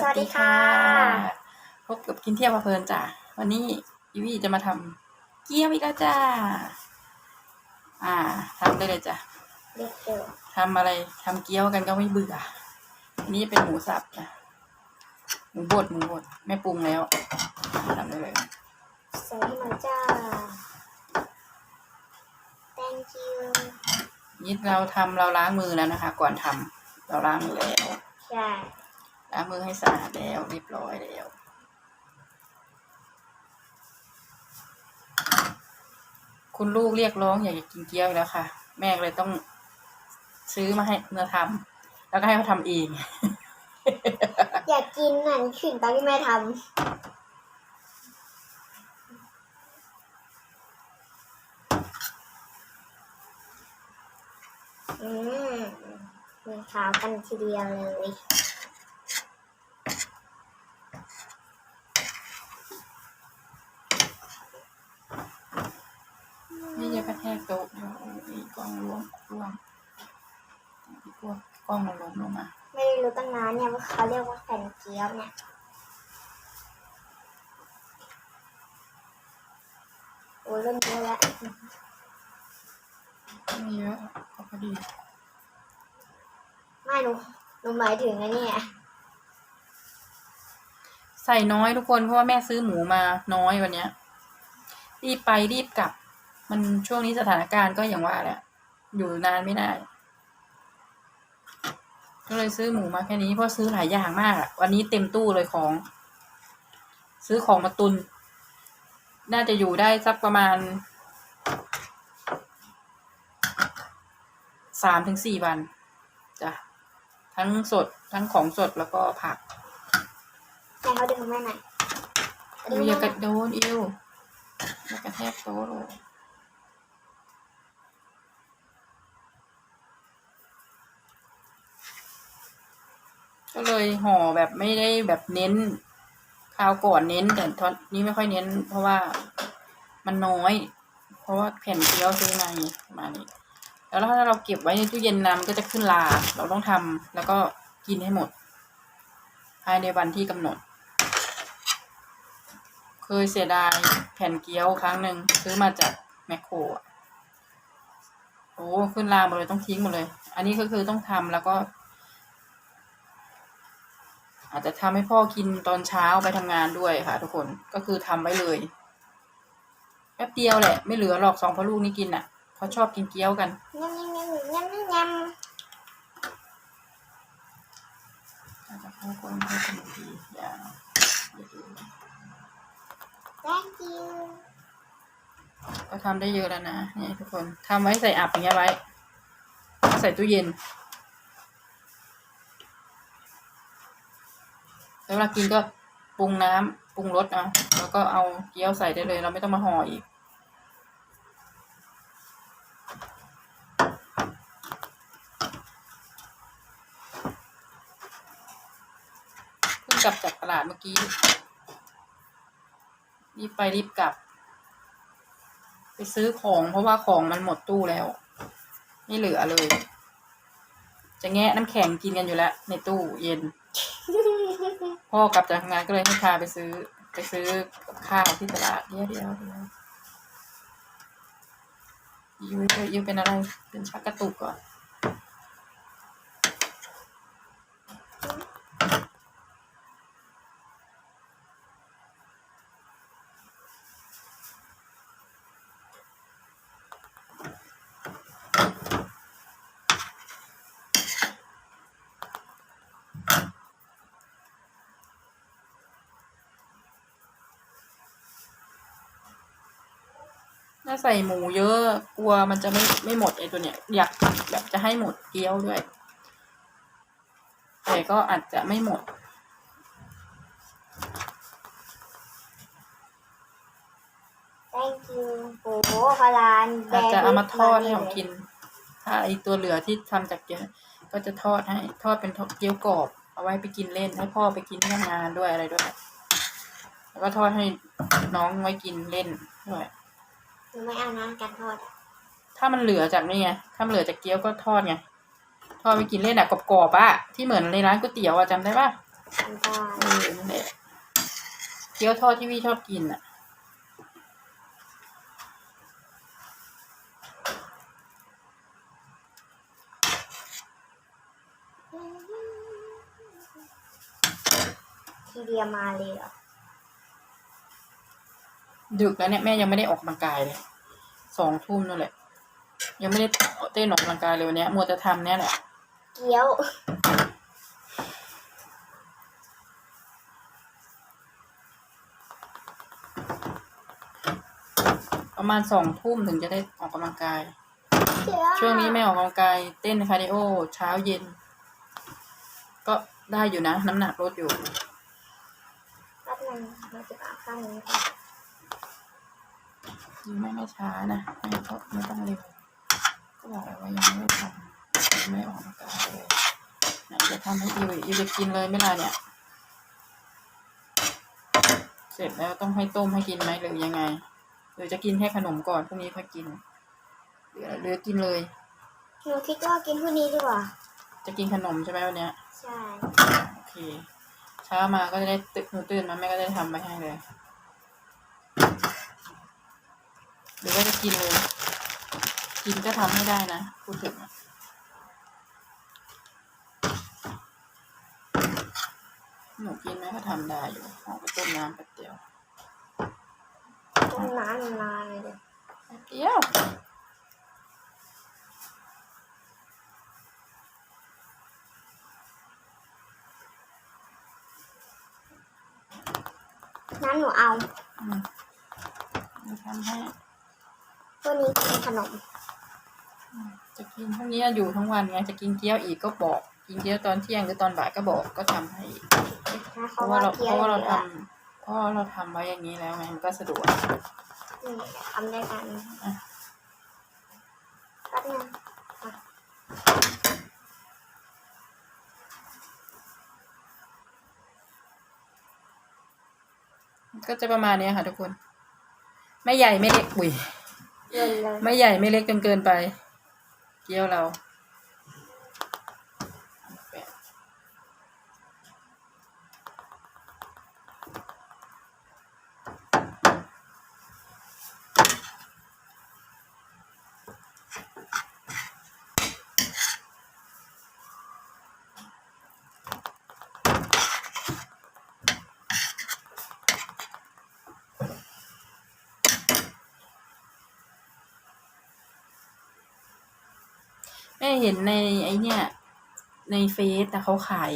สวัสดีค่ะ พบกับกินเที่ยวเพลินจ้ะ วันนี้อีวี่จะมาทำเกี๊ยวอีกแล้วจ้า อ่าทำได้เลยจ้ะเด็กเกิดทำอะไรทำเกี๊ยวกันก็ไม่เบื่อ อันนี้เป็นหมูสับจ้ะ หมูบดหมูบดไม่ปรุงแล้วทำได้เลยใส่ให้มันจ้า thank you นี่เราทำเราล้างมือแล้วนะคะ ก่อนทำเราล้างมือแล้ว ใช่ ล้างมือให้สะอาดแล้วเรียบร้อยแล้วคุณลูกเรียกร้องอยากจะกินเกี๊ยวแล้วค่ะ แม่เลยต้องซื้อมาให้เนื้อทำแล้วก็ให้เขาทำเอง อยากกินน่ะนี่ขึ้นตอนที่แม่ทำอืมมีขาวกันทีเดียวเลย นี่จะกระแทกโต๊ะเดี๋ยวอีกก ล้องร่วงร่วงอีกกล้องกล้องมันล้มลงมาไม่ได้รู้ตั้งนานเนี่ยว่าเขาเรียกว่าแผ่นเกี๊ยวเนี่ยโอ้ยเริ่มเยอะแล้วไม่เยอะก็พอดี ไม่หนูหนูหมายถึงไอ้นี่ไงใส่น้อยทุกคนเพราะว่าแม่ซื้อหมูมาน้อยวันเนี้ยรีบไปรีบกลับ มันช่วงนี้สถานการณ์ก็อย่างว่าแหละ อยู่นานไม่ได้ ก็เลยซื้อหมูมาแค่นี้เพราะซื้อหลายอย่างมากอะวันนี้เต็มตู้เลยของ ซื้อของมาตุน น่าจะอยู่ได้สักประมาณสามถึงสี่วันจ้ะทั้งสดทั้งของสดแล้วก็ผักให้เขาดึงแม่หน่อยอิวอย่ากระโดนอิวอย่ากระแทกโต๊ะเลย ก็เลยห่อแบบไม่ได้แบบเน้นคราวก่อนเน้น แต่ทอนนี้ไม่ค่อยเน้น เพราะว่ามันน้อย เพราะว่าแผ่นเกี๊ยวซื้อมานี่ประมานี้แล้วถ้าเราเก็บไว้ในตู้เย็นน้ำก็จะขึ้นลา เราต้องทำแล้วก็กินให้หมด ภายในวันที่กำหนด เคยเสียดายแผ่นเกี๊ยวครั้งหนึ่งซื้อมาจากแมคโครโอ้ขึ้นลาหมดเลยต้องทิ้งหมดเลย อันนี้ก็คือต้องทำแล้วก็ อาจจะทำให้พ่อกินตอนเช้าไปทำงานด้วยค่ะ ทุกคนก็คือทำไว้เลยแป๊บเดียวแหละ ไม่เหลือหรอกสองพ่อลูกนี่กินอะเขาชอบกินเกี๊ยวกันยำยำยำยำยำยอาจจะเข้าคนให้ขนมดีอย่าอย่าดูำ thank you ก็ทำได้เยอะแล้วนะนี่ทุกคนทำไว้ใส่อับอย่างเงี้ยไว้ ใส่ตู้เย็น แล้วเวลากินก็ปรุงน้ำปรุงรสเอาแล้วก็เอาเกี๊ยวใส่ได้เลย เราไม่ต้องมาห่ออีกเพิ่งกลับจากตลาดเมื่อกี้รีบไปรีบกลับ ไปซื้อของเพราะว่าของมันหมดตู้แล้ว ไม่เหลือเลย จะแงะน้ำแข็งกินกันอยู่แล้ว ในตู้เย็น พ่อกลับจากทำงานก็เลยให้พาไปซื้อ ไปซื้อกับข้าวที่ตลาดเดียวเดียวเดียวยูยูเป็นอะไร เป็นชักกระตุกก่อนาใส่หมูเยอะกลัวมันจะไม่ไม่หมดไอตัวเนี้ยอยากแบบจะให้หมดเกี๊ยวด้วย แต่ก็อาจจะไม่หมด thank you โอ้โหพลานอาจจะเอามาทอดให้ผมกิน ถ้าไอตัวเหลือที่ทำจากเกี๊ยวก็จะทอดให้ทอดเป็นเกี๊ยวกรอบ เอาไว้ไปกินเล่นให้พ่อไปกินที่ทำงานด้วยอะไรด้วย แล้วก็ทอดให้น้องไว้กินเล่นด้วย หนูไม่เอานะการทอดอะถ้ามันเหลือจากนี่ไง ถ้ามันเหลือจากเกี๊ยวก็ทอดไง ทอดไปกินเล่นอะกรอบๆอะที่เหมือนในร้านก๋วยเตี๋ยวอะจำได้ปะใทำได้เออนั่นแหละเกี๊ยวทอดที่พี่ชอบกินอะทีเดียวมาเลยเหรอ ดึกแล้วเนี่ยแม่ยังไม่ได้ออกกำลังกายเลยสองทุ่มนั่นแหละ ยังไม่ได้เต้นออกกำลังกายเลยวันเนี้ยมัวแต่ทำเนี่ยแหละ เกี๊ยวประมาณสองทุ่มถึงจะได้ออกกำลังกาย เกี๊ยวช่วงนี้ไม่ออกกำลังกายเต้นคาร์ดิโอเช้าเย็น ก็ได้อยู่นะ น้ำหนักลดอยู่ แป๊บนึงมาจะเอาข้างนี้ก่อน ยังไม่ไม่ช้านะไม่ต้องไม่ต้องเร็วก็บอกแล้วว่ายังไม่ได้ทำยังไม่ออกกำลังกายเลยไหนจะทำให้อิวอิวจะกินเลยไหม่ล่ะเนี่ย เสร็จแล้วต้องให้ต้มให้กินไหมหรือยังไงหรือจะกินแค่ขนมก่อนพรุ่งนี้ค่อยกินหรือหรือกินเลยหนูคิดว่ากินพรุ่งนี้ดีกว่า จะกินขนมใช่ไหมวันเนี้ยใช่โอเค เช้ามาก็จะได้ตื่นหนูตื่นมาแม่ก็ได้ทำไปให้เลย หรือว่าจะกินเลย กินก็ทำให้ได้นะพูดถึงอะหนูกินแม่ก็ทำได้อยู่เอาไปต้มน้ำแป๊บเดียวต้มน้ำนานๆเลยแป๊บเดียวนั้นหนูเอา อืมเดี๋ยวทำให้ พรุ่งนี้กินขนม จะกินพวกนี้อยู่ทั้งวันไงจะกินเกี๊ยวอีกก็บอก กินเกี๊ยวตอนเที่ยงหรือตอนบ่ายก็บอกก็ทำให้นะเพเขาราะว่าว่าเราเกี๊เพยวราะว่าเราเหลืทอำเพราะว่าเราทำไว้อย่างนี้แล้วไงมันก็สะดวกนี่ทำได้กันอะแป๊บนึงก็จะประมาณนี้ค่ะทุกคน ไม่ใหญ่ไม่เล็ก อุ้ย เย็นเลยไม่ใหญ่ไม่เล็กจนเกินไป เกี๊ยวเรา ม่เห็นในไอเนี่ย ในเฟซแต่เขาขาย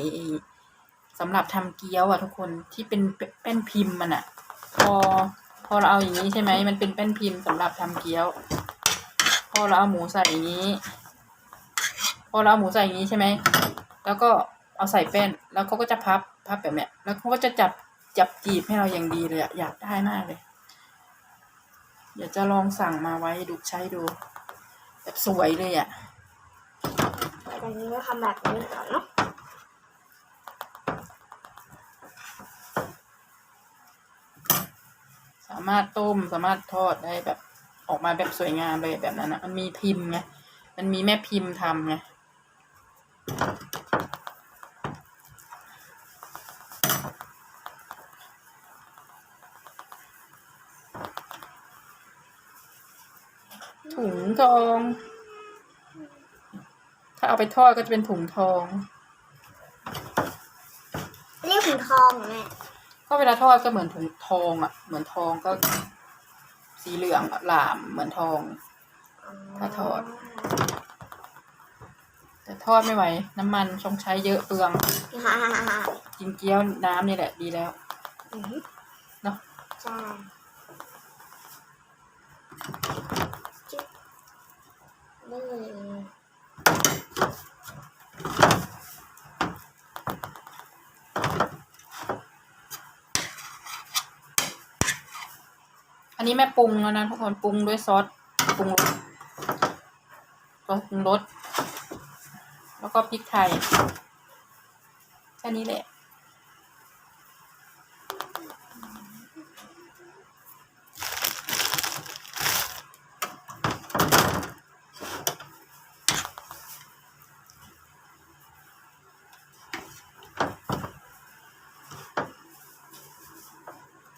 สำหรับทำเกี๊ยวอะทุกคนที่เป็นแป้นพิมพ์มันอะ พอ พอเราเอาอย่างนี้ใช่ไหมมันเป็นแป้นพิมพ์สำหรับทำเกี๊ยว พอเราเอาหมูใส่อย่างนี้ พอเราเอาหมูใส่อย่างนี้ใช่ไหมแล้วก็เอาใส่แป้นแล้วเขาก็จะพับพับแบบเนี้ยแล้วเขาก็จะจับจับจีบให้เราอย่างดีเลยอะอยากได้มากเลยอยากจะลองสั่งมาไว้ดูใช้ดู แบบสวยเลยอะ แต่นี้ก็ทำแบบนี้ก่อนเนาะสามารถต้มสามารถทอดได้แบบออกมาแบบสวยงามเลยแบบนั้นนะมันมีพิมพ์ไงมันมีแม่พิมพ์ทำไงถุงทอง เอาไปทอดก็จะเป็นถุงทอง เรียกถุงทองเหรอแม่ก็เวลาทอดก็เหมือนถุงทองอะ เหมือนทองก็ สีเหลืองอะหลามเหมือนทอง ถ้าทอด แต่ทอดไม่ไหว น้ำมันชงใช้เยอะเปลือง ฮ่าฮ่าฮ่าฮ่ากินเกี๊ยวน้ำนี่แหละดีแล้ว อือหือเนาะใช่จิ๊บนี่ อันนี้แม่ปรุงแล้วนะทุกคนปรุงด้วยซอสปรุงรสซอสปรุงรสแล้วก็พริกไทยแค่นี้แหละ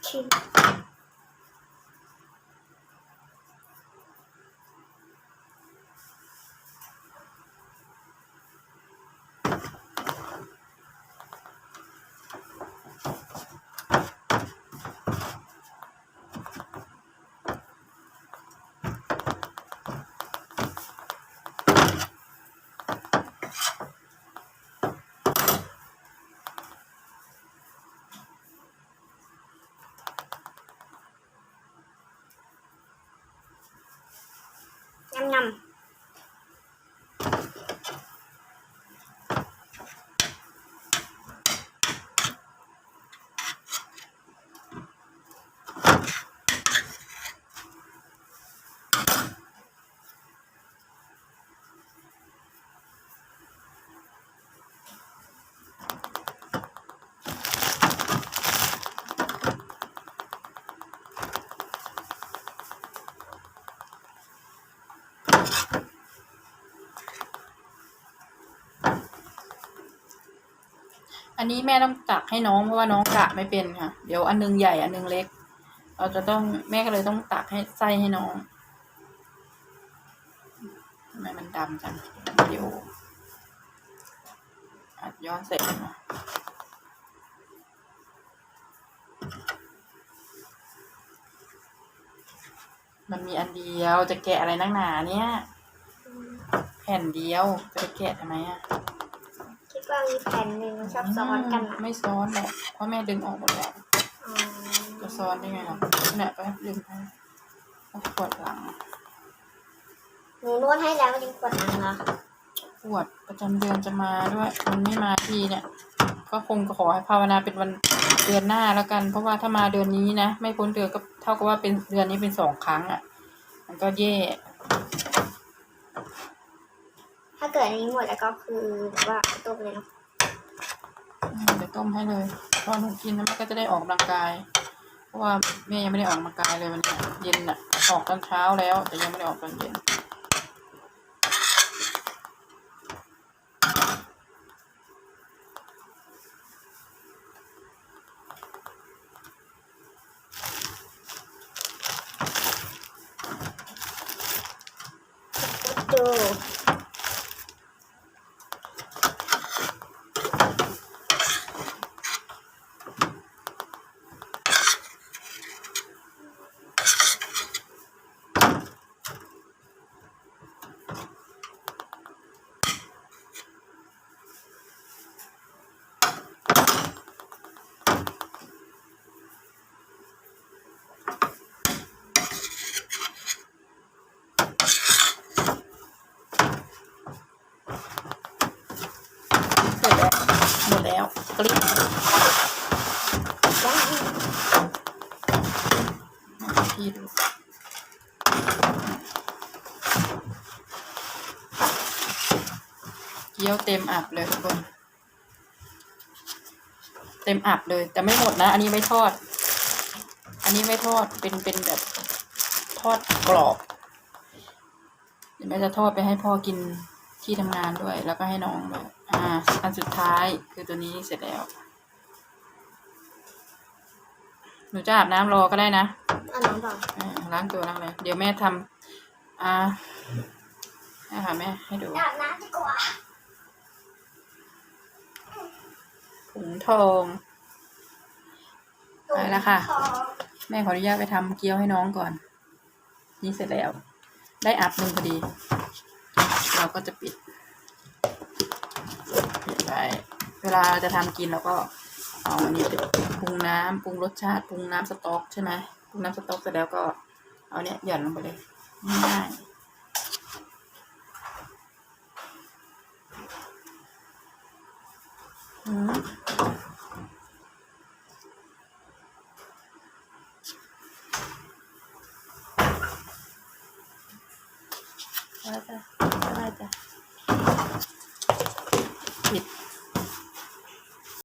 ชิ้น ยำ อันนี้แม่ต้องตักให้น้องเพราะว่าน้องกะไม่เป็นค่ะ เดี๋ยวอันนึงใหญ่อันนึงเล็ก เราจะต้องแม่ก็เลยต้องตักให้ไส้ให้น้องทำไมมันดำจังเดี๋ยวอัดย้อนเสร็จมามันมีอันเดียวจะแกะอะไรนักหนาเนี่ย แผ่นเดียวจะไปแกะทำไมอะ คิดว่ามีแผ่นหนึ่งซับซ้อนกันอือะมไม่ซ้อนหรอกเพราะแม่ดึงออกหมดแล้วอ๋อจะซ้อนได้ไงล่ะเนี่ยไปดึงไปเอาปวดหลังหนูนวดให้แล้วมันยังปวดหลังเหรอปวดประจำเดือนจะมาด้วยมันไม่มาทีเนี่ย ก็คงขอให้ภาวนาเป็นวันเดือนหน้าแล้วกัน เพราะว่าถ้ามาเดือนนี้นะไม่พ้นเดือนก็เท่ากับว่าเป็นเดือนนี้เป็นสองครั้งอะ มันก็แย่ ถ้าเกิดอันนี้หมดแล้วก็คือแบบว่าตกเลยเนาะอืม เดี๋ยวต้มให้เลยตอนหนูกินแม่ก็จะได้ออกกำลังกาย เพราะว่าแม่ยังไม่ได้ออกกำลังกายเลยวันเนี้ยเย็นอะออกตอนเช้าแล้ว แต่ยังไม่ได้ออกตอนเย็น ดู เสร็จแล้วหมดแล้วกลิ้ง ยังอีก พี่ดู เกี๊ยวเต็มอับเลยทุกคนเต็มอับเลย แต่ไม่หมดนะ อันนี้ไว้ทอด อันนี้ไว้ทอดเป็นเป็นแบบทอดกรอบ เดี๋ยวแม่จะทอดไปให้พ่อกินที่ทำงานด้วย แล้วก็ให้น้องด้วยอ่า อันสุดท้ายคือตัวนี้เสร็จแล้ว หนูจะอาบน้ำรอก็ได้นะเอาน้องต่ออ่าล้างตัวล้างอะไรเดี๋ยวแม่ทำอ่าให้ค่ะแม่ให้ดู อาบน้ำดีกว่า ผงทองไปแล้วค่ะ แม่ขออนุญาตไปทำเกี๊ยวให้น้องก่อน นี่เสร็จแล้ว ได้อับหนึ่งพอดี เราก็จะปิดปิดไว้เวลาจะทำกินเราก็เอาอันนี้ไปปรุงน้ำปรุงรสชาติปรุงน้ำสต๊อกใช่ไหมปรุงน้ำสต๊อกเสร็จแล้วก็เอาเนี้ยหย่อนลงไปเลยง่ายอืม